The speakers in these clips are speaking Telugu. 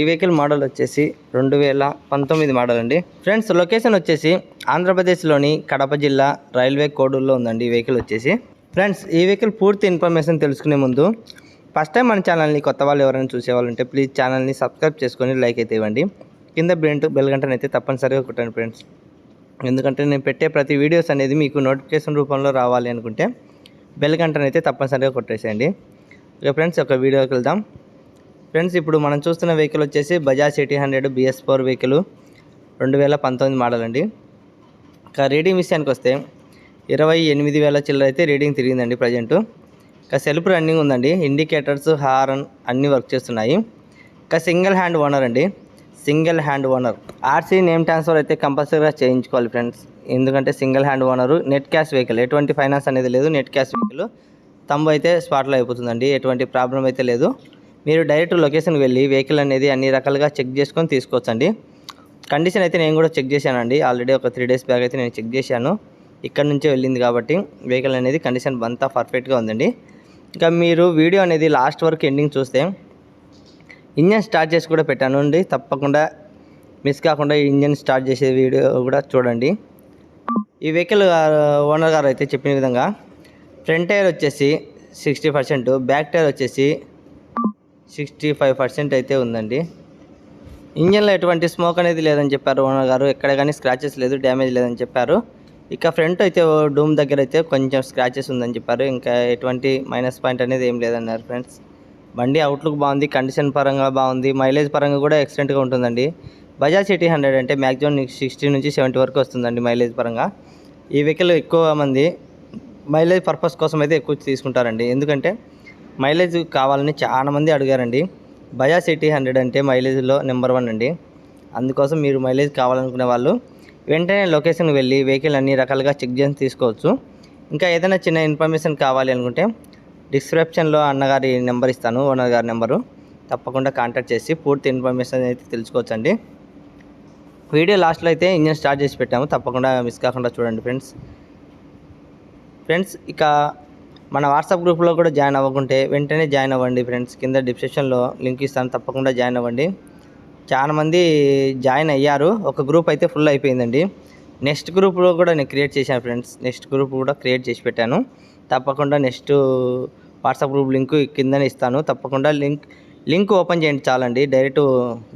ఈ వెహికల్ మోడల్ వచ్చేసి రెండు వేల పంతొమ్మిది మోడల్ అండి. ఫ్రెండ్స్ లొకేషన్ వచ్చేసి ఆంధ్రప్రదేశ్లోని కడప జిల్లా రైల్వే కోడూరులో ఉందండి ఈ వెహికల్ వచ్చేసి. ఫ్రెండ్స్ ఈ వెహికల్ పూర్తి ఇన్ఫర్మేషన్ తెలుసుకునే ముందు ఫస్ట్ టైం మన ఛానల్ని కొత్త వాళ్ళు ఎవరైనా చూసేవాళ్ళు ఉంటే ప్లీజ్ ఛానల్ని సబ్స్క్రైబ్ చేసుకొని లైక్ అయితే ఇవ్వండి. కింద బ్రెంట్ బెల్ గంటను అయితే తప్పనిసరిగా కొట్టండి ఫ్రెండ్స్. ఎందుకంటే నేను పెట్టే ప్రతి వీడియోస్ అనేది మీకు నోటిఫికేషన్ రూపంలో రావాలి అనుకుంటే బెల్ గంటను అయితే తప్పనిసరిగా కొట్టేసేయండి. ఇక ఫ్రెండ్స్ ఒక వీడియోకి వెళ్దాం. ఫ్రెండ్స్ ఇప్పుడు మనం చూస్తున్న వెహికల్ వచ్చేసి Bajaj CT hundred BS four vehicle రెండు వేల పంతొమ్మిది మోడల్ అండి ఇక రీడింగ్ విషయానికి వస్తే ఇరవై ఎనిమిది వేల చిల్లర అయితే రీడింగ్ తిరిగిందండి ప్రజెంటు. ఇక సెల్ఫ్ రన్నింగ్ ఉందండి. ఇండికేటర్స్ హార్న్ అన్నీ వర్క్ చేస్తున్నాయి. ఇక సింగిల్ హ్యాండ్ ఓనర్ అండి. Single hand owner. RC name transfer అయితే కంపల్సరీగా చేయించుకోవాలి ఫ్రెండ్స్. ఎందుకంటే single hand owner net cash vehicle. ఎటువంటి ఫైనాన్స్ అనేది లేదు నెట్ క్యాష్ వెహికల్. తంబు అయితే స్పాట్లో అయిపోతుందండి. ఎటువంటి ప్రాబ్లం అయితే లేదు. మీరు డైరెక్ట్ లొకేషన్కి వెళ్ళి వెహికల్ అనేది అన్ని రకాలుగా చెక్ చేసుకొని తీసుకోవచ్చండి. కండిషన్ అయితే నేను కూడా చెక్ చేశానండి. ఆల్రెడీ ఒక త్రీ డేస్ బ్యాక్ అయితే నేను చెక్ చేశాను. ఇక్కడ నుంచే వెళ్ళింది కాబట్టి వెహికల్ అనేది కండిషన్ అంతా పర్ఫెక్ట్గా ఉందండి. ఇంకా మీరు వీడియో అనేది లాస్ట్ వరకు ఎండింగ్ చూస్తే ఇంజన్ స్టార్ట్ చేసి కూడా పెట్టాను అండి. తప్పకుండా మిస్ కాకుండా ఈ ఇంజన్ స్టార్ట్ చేసే వీడియో కూడా చూడండి. ఈ వెహికల్ ఓనర్ గారు అయితే చెప్పిన విధంగా ఫ్రంట్ టైర్ వచ్చేసి సిక్స్టీ పర్సెంట్ బ్యాక్ టైర్ వచ్చేసి సిక్స్టీ ఫైవ్ పర్సెంట్ అయితే ఉందండి. ఇంజన్లో ఎటువంటి స్మోక్ అనేది లేదని చెప్పారు ఓనర్ గారు. ఎక్కడ కానీ స్క్రాచెస్ లేదు డ్యామేజ్ లేదని చెప్పారు. ఇక ఫ్రంట్ అయితే డూమ్ దగ్గర అయితే కొంచెం స్క్రాచెస్ ఉందని చెప్పారు. ఇంకా ఎటువంటి మైనస్ పాయింట్ అనేది ఏం లేదన్నారు ఫ్రెండ్స్. బండి అవుట్లుక్ బాగుంది కండిషన్ పరంగా బాగుంది మైలేజ్ పరంగా కూడా ఎక్సలెంట్గా ఉంటుందండి. బజాజ్ సిటీ హండ్రెడ్ అంటే మ్యాక్సిమం సిక్స్టీ నుంచి సెవెంటీ వరకు వస్తుందండి మైలేజ్ పరంగా. ఈ వెహికల్ ఎక్కువ మంది మైలేజ్ పర్పస్ కోసం అయితే ఎక్కువ తీసుకుంటారండి. ఎందుకంటే మైలేజ్ కావాలని చాలామంది అడిగారండి. బజాజ్ సిటీ హండ్రెడ్ అంటే మైలేజ్లో నెంబర్ వన్ అండి. అందుకోసం మీరు మైలేజ్ కావాలనుకునే వాళ్ళు వెంటనే లొకేషన్కి వెళ్ళి వెహికల్ అన్ని రకాలుగా చెక్ చేసి తీసుకోవచ్చు. ఇంకా ఏదైనా చిన్న ఇన్ఫర్మేషన్ కావాలి అనుకుంటే డిస్క్రిప్షన్లో అన్నగారి నెంబర్ ఇస్తాను ఓనర్ గారి నెంబరు. తప్పకుండా కాంటాక్ట్ చేసి పూర్తి ఇన్ఫర్మేషన్ అయితే తెలుసుకోవచ్చండి. వీడియో లాస్ట్లో అయితే ఇంజన్ స్టార్ట్ చేసి పెట్టాము. తప్పకుండా మిస్ కాకుండా చూడండి ఫ్రెండ్స్. ఫ్రెండ్స్ ఇక మన వాట్సాప్ గ్రూప్లో కూడా జాయిన్ అవ్వకుంటే వెంటనే జాయిన్ అవ్వండి ఫ్రెండ్స్. కింద డిస్క్రిప్షన్లో లింక్ ఇస్తాను తప్పకుండా జాయిన్ అవ్వండి. చాలామంది జాయిన్ అయ్యారు ఒక గ్రూప్ అయితే ఫుల్ అయిపోయిందండి. నెక్స్ట్ గ్రూప్లో కూడా నేను క్రియేట్ చేశాను ఫ్రెండ్స్. నెక్స్ట్ గ్రూప్ కూడా క్రియేట్ చేసి పెట్టాను. తప్పకుండా నెక్స్ట్ వాట్సాప్ గ్రూప్ లింక్ కిందనే ఇస్తాను. తప్పకుండా లింక్ లింక్ ఓపెన్ చేయండి చాలండి డైరెక్ట్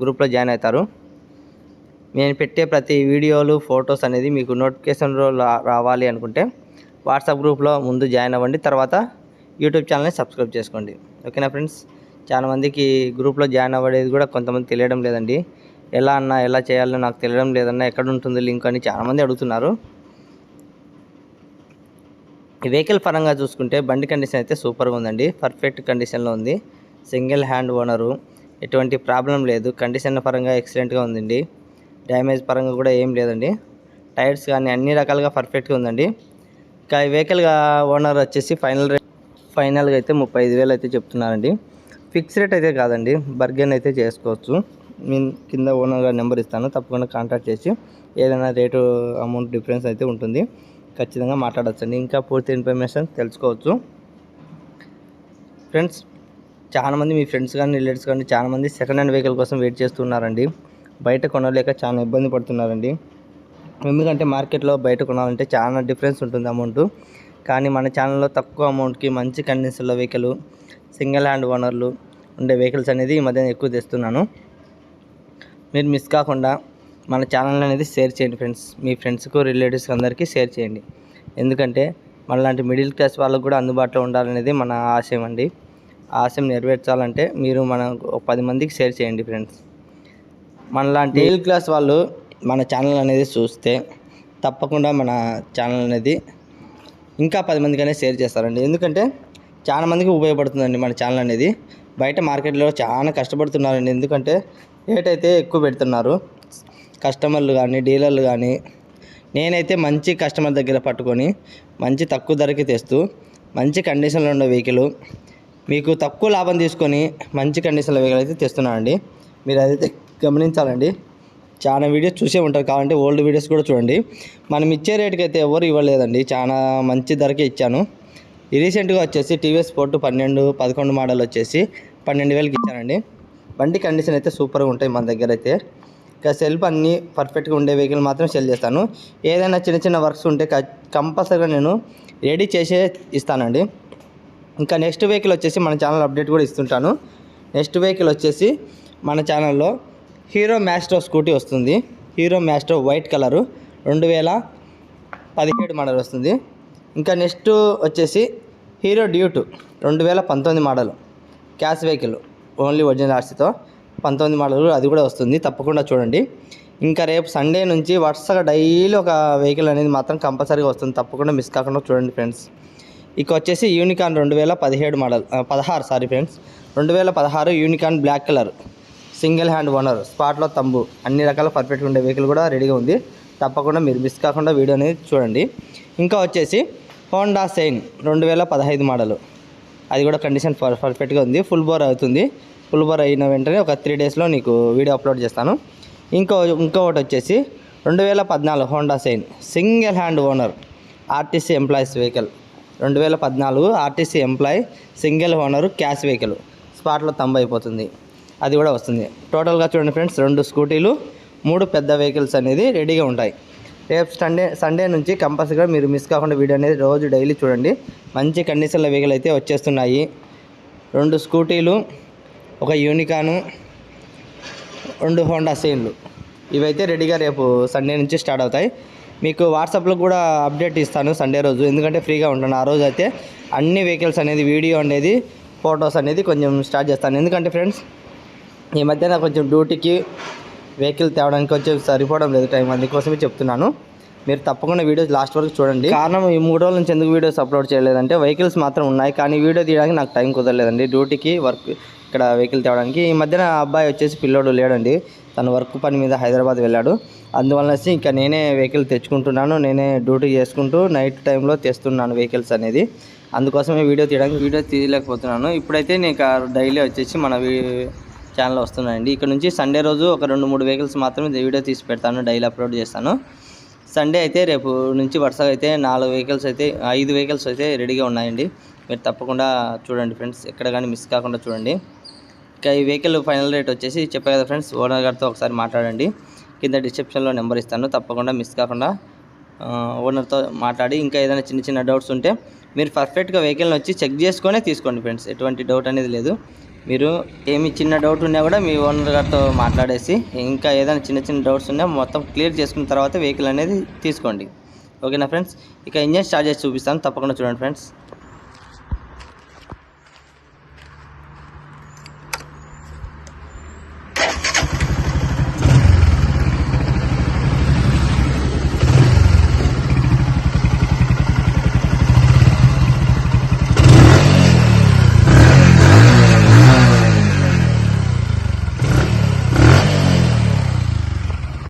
గ్రూప్లో జాయిన్ అవుతారు. నేను పెట్టే ప్రతి వీడియోలు ఫొటోస్ అనేది మీకు నోటిఫికేషన్లో రావాలి అనుకుంటే వాట్సాప్ గ్రూప్లో ముందు జాయిన్ అవ్వండి. తర్వాత యూట్యూబ్ ఛానల్ని సబ్స్క్రైబ్ చేసుకోండి. ఓకేనా ఫ్రెండ్స్? చాలా మందికి గ్రూప్లో జాయిన్ అవ్వడేది కూడా కొంతమంది తెలియడం లేదండి. ఎలా అన్నా ఎలా చేయాలో నాకు తెలియడం లేదన్నా ఎక్కడ ఉంటుంది లింక్ అని చాలామంది అడుగుతున్నారు. వెహికల్ పరంగా చూసుకుంటే బండి కండిషన్ అయితే సూపర్గా ఉందండి. పర్ఫెక్ట్ కండిషన్లో ఉంది. Single hand owner. ఎటువంటి ప్రాబ్లం లేదు. కండిషన్ పరంగా ఎక్సలెంట్గా ఉందండి. డ్యామేజ్ పరంగా కూడా ఏం లేదండి. టైర్స్ కానీ అన్ని రకాలుగా పర్ఫెక్ట్గా ఉందండి. ఈ వెహికల్ ఓనర్ వచ్చేసి ఫైనల్ రేట్ ఫైనల్గా అయితే ముప్పై ఐదు వేలు అయితే చెప్తున్నారండి. ఫిక్స్ రేట్ అయితే కాదండి బర్గెన్ అయితే చేసుకోవచ్చు. నేను కింద ఓనర్ గారి నెంబర్ ఇస్తాను తప్పకుండా కాంటాక్ట్ చేసి ఏదైనా రేటు అమౌంట్ డిఫరెన్స్ అయితే ఉంటుంది. ఖచ్చితంగా మాట్లాడచ్చండి. ఇంకా పూర్తి ఇన్ఫర్మేషన్ తెలుసుకోవచ్చు. ఫ్రెండ్స్ చాలామంది మీ ఫ్రెండ్స్ కానీ రిలేటివ్స్ కానీ చాలామంది సెకండ్ హ్యాండ్ వెహికల్ కోసం వెయిట్ చేస్తున్నారండి. బయట కొనలేక చాలా ఇబ్బంది పడుతున్నారండి. ఎందుకంటే మార్కెట్లో బయట కొనాలంటే చాలా డిఫరెన్స్ ఉంటుంది అమౌంట్. కానీ మన ఛానల్లో తక్కువ అమౌంట్కి మంచి కండిషన్లో వెహికల్ సింగిల్ హ్యాండ్ ఓనర్లు ఉండే వెహికల్స్ అనేది ఈ మధ్య ఎక్కువ తెస్తున్నాను. మీరు మిస్ కాకుండా మన ఛానల్ అనేది షేర్ చేయండి ఫ్రెండ్స్. మీ ఫ్రెండ్స్కు రిలేటివ్స్ అందరికీ షేర్ చేయండి. ఎందుకంటే మనలాంటి మిడిల్ క్లాస్ వాళ్ళకు కూడా అందుబాటులో ఉండాలనేది మన ఆశయం అండి. ఆశయం నెరవేర్చాలంటే మీరు మన పది మందికి షేర్ చేయండి ఫ్రెండ్స్. మనలాంటి మిడిల్ క్లాస్ వాళ్ళు మన ఛానల్ అనేది చూస్తే తప్పకుండా మన ఛానల్ అనేది ఇంకా పది మందికనే షేర్ చేస్తారండి. ఎందుకంటే చాలా మందికి ఉపయోగపడుతుందండి మన ఛానల్ అనేది. బయట మార్కెట్లో చాలా కష్టపడుతున్నారండి. ఎందుకంటే రేట్ అయితే ఎక్కువ పెడుతున్నారు. కస్టమర్లు కానీ డీలర్లు కానీ నేనైతే మంచి కస్టమర్ దగ్గర పట్టుకొని మంచి తక్కువ ధరకి తెస్తూ మంచి కండిషన్లో ఉన్న వెహికల్ మీకు తక్కువ లాభం తీసుకొని మంచి కండిషన్లో వెహికల్ అయితే తెస్తున్నానండి. మీరు అదైతే గమనించాలండి. చాలా వీడియోస్ చూసే ఉంటారు. కావాలంటే ఓల్డ్ వీడియోస్ కూడా చూడండి. మనం ఇచ్చే రేటుకి అయితే ఎవరు ఇవ్వలేదండి. చాలా మంచి ధరకే ఇచ్చాను. రీసెంట్గా వచ్చేసి టీవీఎస్ స్పోర్ట్ పన్నెండు పదకొండు మోడల్ వచ్చేసి పన్నెండు వేలకి ఇచ్చానండి. బండి కండిషన్ అయితే సూపర్గా ఉంటాయి మన దగ్గర అయితే. ఇంకా సెల్ఫ్ అన్నీ పర్ఫెక్ట్గా ఉండే వెహికల్ మాత్రం సెల్ చేస్తాను. ఏదైనా చిన్న చిన్న వర్క్స్ ఉంటే కంపల్సరీగా నేను రెడీ చేసే ఇస్తానండి. ఇంకా నెక్స్ట్ వెహికల్ వచ్చేసి మన ఛానల్ అప్డేట్ కూడా ఇస్తుంటాను. నెక్స్ట్ వెహికల్ వచ్చేసి మన ఛానల్లో హీరో మ్యాస్ట్రో స్కూటీ వస్తుంది. Hero Maestro white colour. రెండు వేల పదిహేడు మోడల్ వస్తుంది. ఇంకా నెక్స్ట్ వచ్చేసి హీరో డ్యూటు రెండు వేల పంతొమ్మిది model. Cash vehicle only original ఆర్సీతో. పంతొమ్మిది మోడల్ అది కూడా వస్తుంది. తప్పకుండా చూడండి. ఇంకా రేపు సండే నుంచి వరుసగా డైలీ ఒక వెహికల్ అనేది మాత్రం కంపల్సరీగా వస్తుంది. తప్పకుండా మిస్ కాకుండా చూడండి ఫ్రెండ్స్. ఇక వచ్చేసి యూనికాన్ రెండు వేల పదిహేడు మోడల్ పదహారు సారీ ఫ్రెండ్స్. రెండు వేల పదహారు Unicorn black colour. Single hand owner స్పాట్లో తంబు అన్ని రకాల పర్ఫెక్ట్గా ఉండే వెహికల్ కూడా రెడీగా ఉంది. తప్పకుండా మీరు మిస్ కాకుండా వీడియో అనేది చూడండి. ఇంకా వచ్చేసి హోండా సైన్ రెండు వేల పదహైదు మోడల్. అది కూడా కండిషన్ పర్ పర్ఫెక్ట్గా ఉంది. ఫుల్ బోర్ అవుతుంది. ఫుల్ బోర్ అయిన వెంటనే ఒక త్రీ డేస్లో నీకు వీడియో అప్లోడ్ చేస్తాను. ఇంకో ఇంకొకటి వచ్చేసి రెండు వేల పద్నాలుగు Honda Shine single hand owner RTC employees vehicle. రెండు వేల పద్నాలుగు RTC employee single owner cash vehicle. స్పాట్లో తంబు అయిపోతుంది. అది కూడా వస్తుంది. టోటల్గా చూడండి ఫ్రెండ్స్ రెండు స్కూటీలు మూడు పెద్ద వెహికల్స్ అనేది రెడీగా ఉంటాయి. రేపు సండే సండే నుంచి కంపల్సరీగా మీరు మిస్ కాకుండా వీడియో అనేది రోజు డైలీ చూడండి. మంచి కండిషన్ల వెహికల్ అయితే వచ్చేస్తున్నాయి. రెండు స్కూటీలు ఒక యూనికాను రెండు హోండా సీన్లు. ఇవైతే రెడీగా రేపు సండే నుంచి స్టార్ట్ అవుతాయి. మీకు వాట్సాప్లో కూడా అప్డేట్ ఇస్తాను సండే రోజు. ఎందుకంటే ఫ్రీగా ఉంటాను. ఆ రోజు అయితే అన్ని వెహికల్స్ అనేది వీడియో అనేది ఫొటోస్ అనేది కొంచెం స్టార్ట్ చేస్తాను. ఎందుకంటే ఫ్రెండ్స్ ఈ మధ్యన కొంచెం డ్యూటీకి వెహికల్ తేవడానికి కొంచెం సరిపోవడం లేదు టైం అందుకోసమే చెప్తున్నాను. మీరు తప్పకుండా వీడియోస్ లాస్ట్ వరకు చూడండి. కారణం ఈ మూడు రోజుల నుంచి ఎందుకు వీడియోస్ అప్లోడ్ చేయలేదంటే వెహికల్స్ మాత్రం ఉన్నాయి కానీ వీడియో తీయడానికి నాకు టైం కుదరలేదండి. డ్యూటీకి వర్క్ ఇక్కడ వెహికల్ తేవడానికి. ఈ మధ్యన అబ్బాయి వచ్చేసి పిల్లోడు లేడండి. తన వర్క్ పని మీద హైదరాబాద్ వెళ్ళాడు. అందువలన ఇంకా నేనే వెహికల్ తెచ్చుకుంటున్నాను. నేనే డ్యూటీ చేసుకుంటూ నైట్ టైంలో తెస్తున్నాను వెహికల్స్ అనేది. అందుకోసమే వీడియో తీయడానికి వీడియో తీయలేకపోతున్నాను. ఇప్పుడైతే నేను డైలీ వచ్చేసి మన వీ- ఛానల్ వస్తున్నాయండి ఇక్కడ నుంచి సండే రోజు ఒక రెండు మూడు వెహికల్స్ మాత్రమే వీడియో తీసి పెడతాను డైలీ అప్లోడ్ చేస్తాను. సండే అయితే రేపు నుంచి వరుసగా అయితే నాలుగు వెహికల్స్ అయితే ఐదు వెహికల్స్ అయితే రెడీగా ఉన్నాయండి. మీరు తప్పకుండా చూడండి ఫ్రెండ్స్ ఎక్కడ కానీ మిస్ కాకుండా చూడండి. ఇంకా ఈ వెహికల్ ఫైనల్ రేట్ వచ్చేసి చెప్పా కదా ఫ్రెండ్స్ ఓనర్ గారితో ఒకసారి మాట్లాడండి. కింద డిస్క్రిప్షన్లో నెంబర్ ఇస్తాను తప్పకుండా మిస్ కాకుండా ఓనర్తో మాట్లాడి ఇంకా ఏదైనా చిన్న చిన్న డౌట్స్ ఉంటే మీరు పర్ఫెక్ట్గా వెహికల్ని వచ్చి చెక్ చేసుకొనే తీసుకోండి ఫ్రెండ్స్ ఎటువంటి డౌట్ అనేది లేదు. మీరు ఏమి చిన్న డౌట్ ఉన్నా కూడా మీ ఓనర్ గారితో మాట్లాడేసి ఇంకా ఏదైనా చిన్న చిన్న డౌట్స్ ఉన్నా మొత్తం క్లియర్ చేసుకున్న తర్వాత వెహికల్ అనేది తీసుకోండి. ఓకేనా ఫ్రెండ్స్ ఇక ఇంజన్ స్టార్ట్ చేసి చూపిస్తాను తప్పకుండా చూడండి ఫ్రెండ్స్